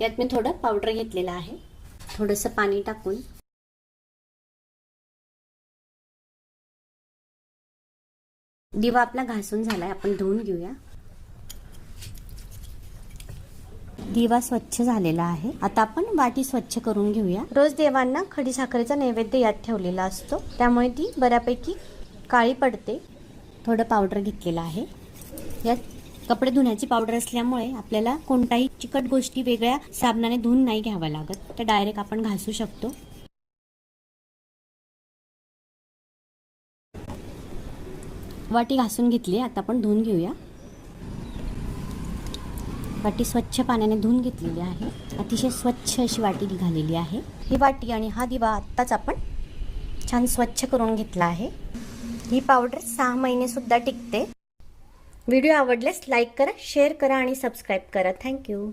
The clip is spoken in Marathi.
यात मी थोडं पावडर घेतलेलं आहे. थोडंसं पाणी टाकून. दिवा आपला घासून झालाय आपण धुवून घेऊया. दिवा स्वच्छ झालेला आहे. आता आपण वाटी स्वच्छ करून घेऊया. रोज देवांना खडी साखरेचा नैवेद्य यात ठेवलेला असतो. त्यामुळे ती बऱ्यापैकी काळी पडते. थोडं पावडर घेतलेलं आहे. यात कपडे धुण्याची पावडर असल्यामुळे आपल्याला कोणताही चिकट गोष्टी वेगळ्या साबणाने धुवून नाही घ्याव्या लागत. तर डायरेक्ट आपण घासू शकतो. वाटी घासून घेतली आता आपण धुवून घेऊया. वाटी स्वच्छ पाण्याने धुवून घेतलेली आहे. अतिशय स्वच्छ अशी वाटी निघालेली आहे. ही वाटी आणि हा दिवा आत्ताच आपण छान स्वच्छ करून घेतला आहे. ही पावडर सहा महिने सुद्धा टिकते. व्हिडिओ आवडल्यास लाईक करा शेअर करा आणि सबस्क्राईब करा. थँक्यू.